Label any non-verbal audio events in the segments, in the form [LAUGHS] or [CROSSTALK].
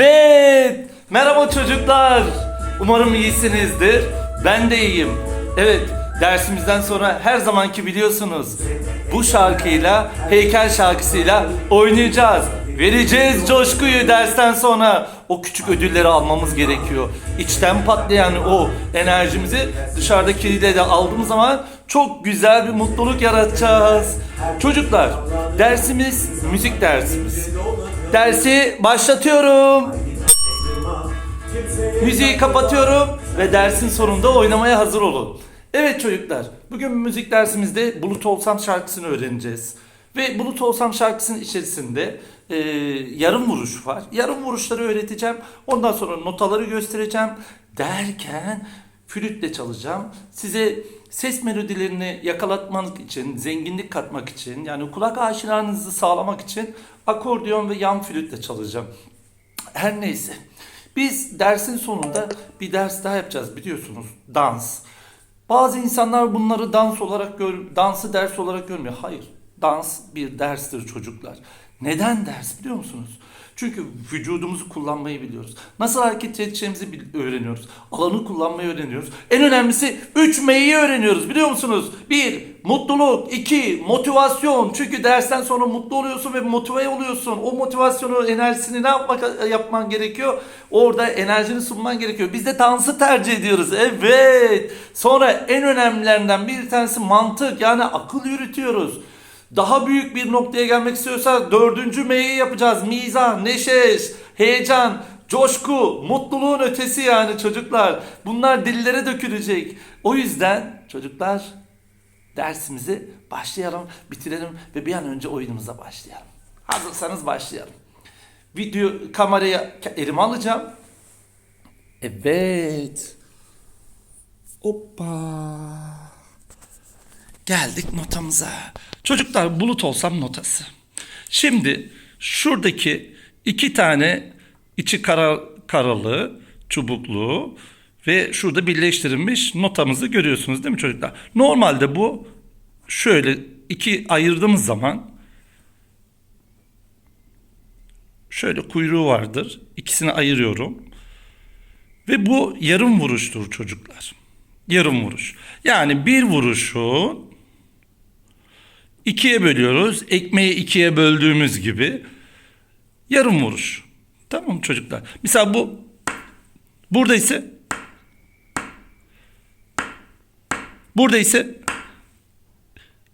Evet. Merhaba çocuklar. Umarım iyisinizdir. Ben de iyiyim. Evet, dersimizden sonra her zamanki biliyorsunuz. Bu şarkıyla, heykel şarkısıyla oynayacağız. Vereceğiz coşkuyu dersten sonra. O küçük ödülleri almamız gerekiyor. İçten patlayan o enerjimizi dışarıdakiyle de aldığımız zaman çok güzel bir mutluluk yaratacağız. Çocuklar, dersimiz müzik dersimiz. Dersi başlatıyorum. Müziği kapatıyorum ve dersin sonunda oynamaya hazır olun. Evet çocuklar, bugün müzik dersimizde Bulut Olsam şarkısını öğreneceğiz. Ve Bulut Olsam şarkısının içerisinde e, yarım vuruş var. Yarım vuruşları öğreteceğim. Ondan sonra notaları göstereceğim. Derken flütle çalacağım. Size ses melodilerini yakalatmak için, zenginlik katmak için, yani kulak aşinanızı sağlamak için akordeon ve yan flütle çalacağım. Her neyse. Biz dersin sonunda bir ders daha yapacağız biliyorsunuz. Dans. Bazı insanlar bunları dans olarak gör, dansı ders olarak görmüyor. Hayır. Dans bir derstir çocuklar. Neden ders biliyor musunuz? Çünkü vücudumuzu kullanmayı biliyoruz. Nasıl hareket edeceğimizi öğreniyoruz. Alanı kullanmayı öğreniyoruz. En önemlisi 3 M'yi öğreniyoruz biliyor musunuz? 1. Mutluluk. 2. Motivasyon. Çünkü dersten sonra mutlu oluyorsun ve motive oluyorsun. O motivasyonu, enerjisini ne yapmak yapman gerekiyor? Orada enerjini sunman gerekiyor. Biz de dansı tercih ediyoruz. Evet. Sonra en önemlilerinden bir tanesi mantık. Yani akıl yürütüyoruz. Daha büyük bir noktaya gelmek istiyorsa dördüncü M'yi yapacağız. Mizah, neşe, heyecan, coşku, mutluluğun ötesi yani çocuklar. Bunlar dillere dökülecek. O yüzden çocuklar dersimizi başlayalım, bitirelim ve bir an önce oyunumuza başlayalım. Hazırsanız başlayalım. Video kamerayı elime alacağım. Evet. Hoppa. Geldik notamıza. Çocuklar bulut olsam notası. Şimdi şuradaki iki tane içi kara, karalı, çubuklu ve şurada birleştirilmiş notamızı görüyorsunuz değil mi çocuklar? Normalde bu şöyle iki ayırdığımız zaman şöyle kuyruğu vardır. İkisini ayırıyorum. Ve bu yarım vuruştur çocuklar. Yarım vuruş. Yani bir vuruşu ikiye bölüyoruz. Ekmeği ikiye böldüğümüz gibi yarım vuruş. Tamam mı çocuklar? Mesela bu burada ise burada ise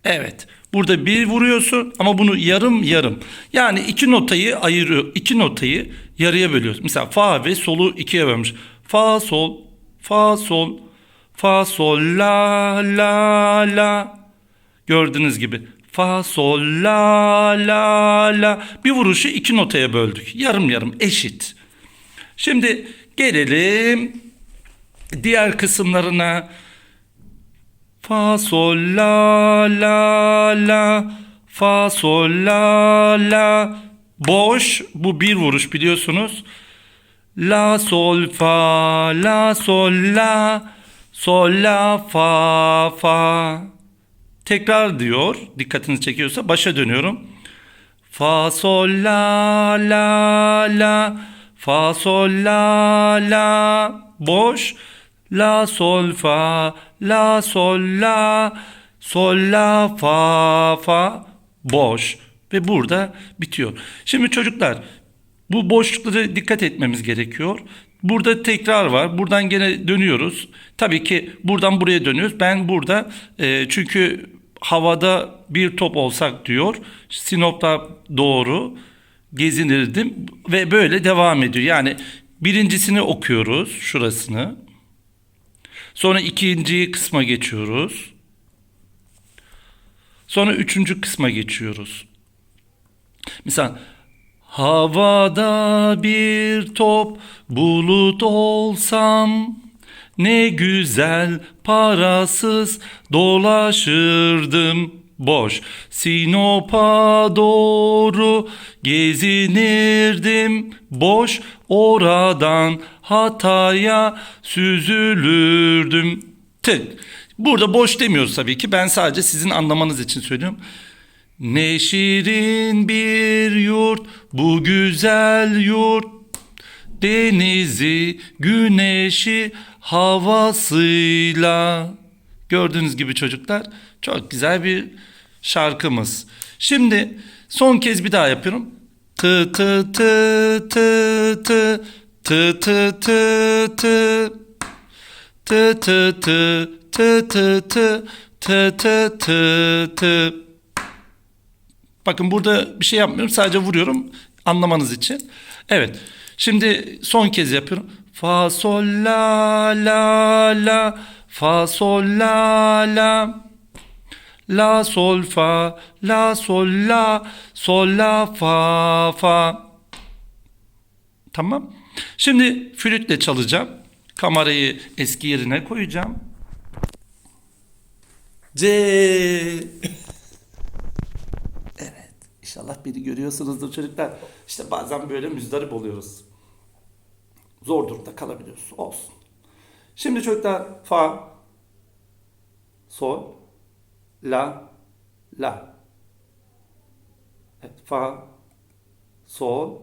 evet burada bir vuruyorsun ama bunu yarım yarım. Yani iki notayı ayırıyor. iki notayı yarıya bölüyoruz. Mesela fa ve solu ikiye bölmüş. Fa sol fa sol fa sol la la la gördüğünüz gibi fa sol la la la bir vuruşu iki notaya böldük. Yarım yarım eşit. Şimdi gelelim diğer kısımlarına. Fa sol la la la fa sol la la boş bu bir vuruş biliyorsunuz. La sol fa la sol la sol la fa fa tekrar diyor dikkatinizi çekiyorsa başa dönüyorum. Fa sol la la la fa sol la la boş la sol fa la sol la sol la fa fa boş ve burada bitiyor. Şimdi çocuklar bu boşluklara dikkat etmemiz gerekiyor. Burada tekrar var. Buradan gene dönüyoruz. Tabii ki buradan buraya dönüyoruz. Ben burada e, çünkü havada bir top olsak diyor. Sinop'ta doğru gezinirdim ve böyle devam ediyor. Yani birincisini okuyoruz şurasını. Sonra ikinci kısma geçiyoruz. Sonra üçüncü kısma geçiyoruz. Mesela havada bir top bulut olsam ne güzel parasız dolaşırdım boş Sinop'a doğru gezinirdim boş oradan Hatay'a süzülürdüm tık. Burada boş demiyoruz tabii ki ben sadece sizin anlamanız için söylüyorum. Ne şirin bir yurt bu güzel yurt Denizi, güneşi, havasıyla. Gördüğünüz gibi çocuklar çok güzel bir şarkımız. Şimdi son kez bir daha yapıyorum. Tı tı tı tı tı tı tı tı tı tı tı tı tı tı tı tı tı tı tı Bakın burada bir şey yapmıyorum sadece vuruyorum anlamanız için. Evet şimdi son kez yapıyorum. Fa sol la la la fa sol la la La sol fa la sol la sol la fa fa Tamam. Şimdi flütle çalacağım. Kamerayı eski yerine koyacağım. C. [LAUGHS] evet. İnşallah biri görüyorsunuzdur çocuklar. İşte bazen böyle müzdarip oluyoruz. Zor durumda kalabiliyoruz. Olsun. Şimdi çocuklar fa, sol, la, la. Evet, fa, sol,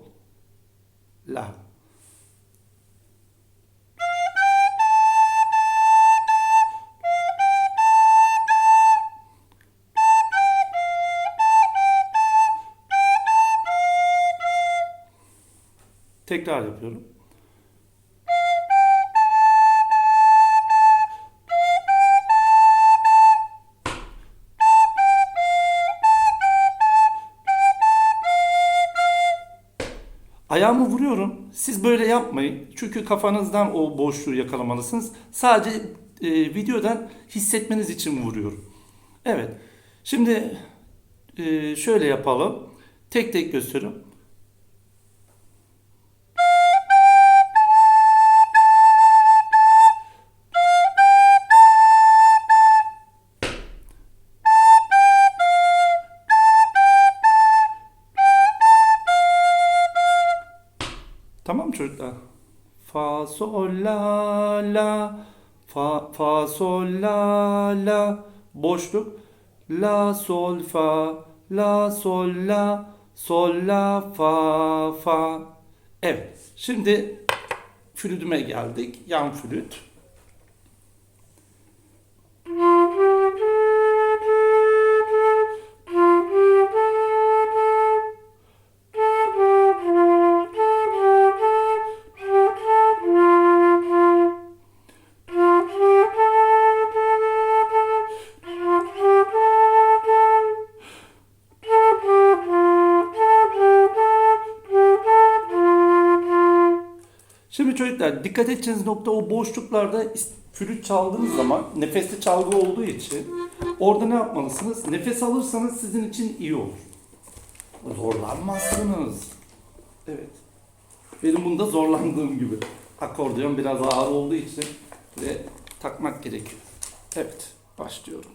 la. Tekrar yapıyorum. Ayağımı vuruyorum. Siz böyle yapmayın. Çünkü kafanızdan o boşluğu yakalamalısınız. Sadece e, videodan hissetmeniz için vuruyorum. Evet. Şimdi e, şöyle yapalım. Tek tek gösteriyorum. Çocuklar? Fa sol la la fa fa sol la la boşluk la sol fa la sol la sol la fa fa Evet. Şimdi flütüme geldik. Yan flüt. Çocuklar dikkat edeceğiniz nokta o boşluklarda flüt çaldığınız zaman nefesli çalgı olduğu için orada ne yapmalısınız? Nefes alırsanız sizin için iyi olur. Zorlanmazsınız. Evet. Benim bunda zorlandığım gibi. Akordeon biraz ağır olduğu için ve takmak gerekiyor. Evet, başlıyorum.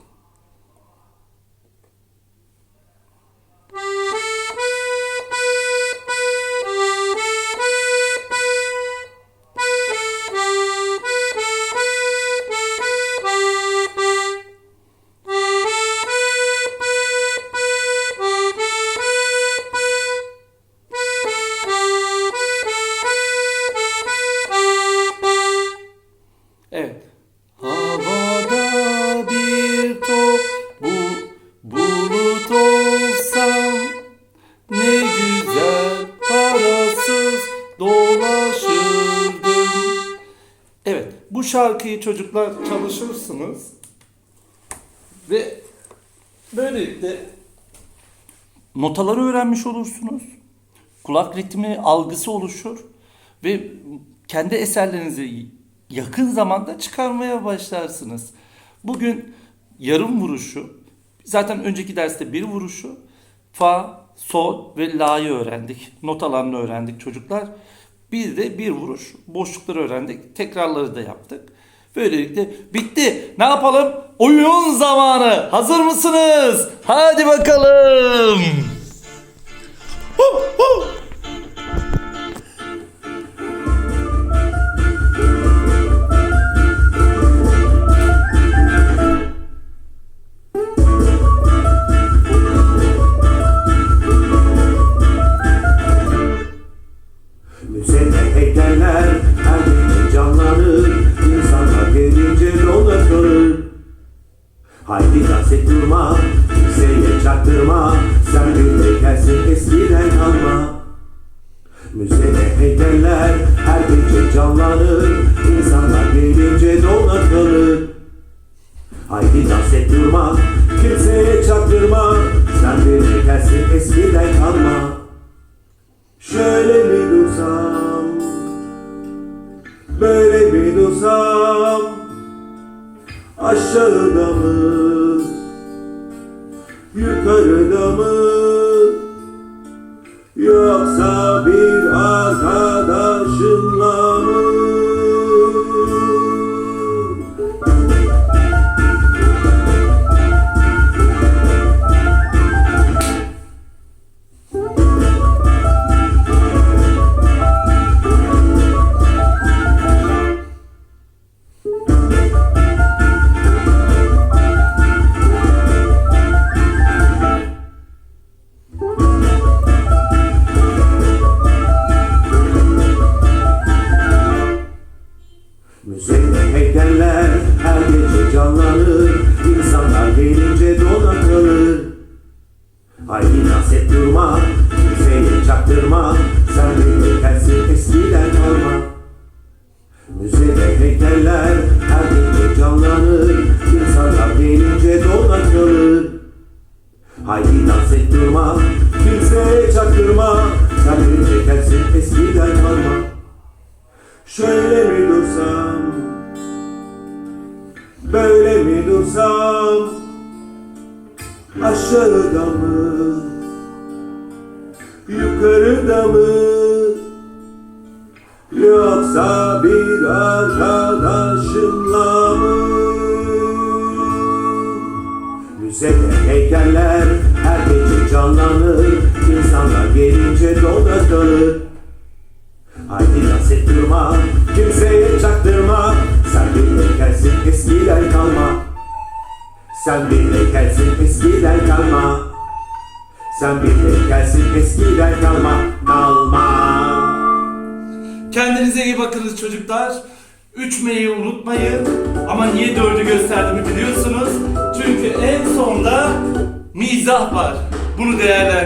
Evet, bu şarkıyı çocuklar çalışırsınız ve böylelikle notaları öğrenmiş olursunuz. Kulak ritmi algısı oluşur ve kendi eserlerinizi yakın zamanda çıkarmaya başlarsınız. Bugün yarım vuruşu, zaten önceki derste bir vuruşu, fa, sol ve la'yı öğrendik. Notalarını öğrendik çocuklar. Bir de bir vuruş, boşlukları öğrendik. Tekrarları da yaptık. Böylelikle bitti. Ne yapalım? Oyun zamanı. Hazır mısınız? Hadi bakalım. Hu, hu. Canlanır İnsanlar gelince dolar kalır. Haydi dans et durma Kimseye çaktırma Sen bir heykelsin eskiden kalma. Şöyle mi dursam Böyle mi dursam? Aşağıda mı Yukarıda mı? Yoksa bir Müzede Aşağıda mı Yukarıda mı Yoksa bir arkadaşımla mı? Müzede heykeller her gece canlanır. İnsanlar gelince dolar kalır Haydi dans et durma Kimseye Sen bir heykelsin eskiden kalma Sen bir heykelsin eskiden kalma Kalma Kendinize iyi bakınız çocuklar. 3 M'yi unutmayın. Ama niye 4'ü gösterdiğimi biliyorsunuz. Çünkü en sonda mizah var. Bunu değerlendirin.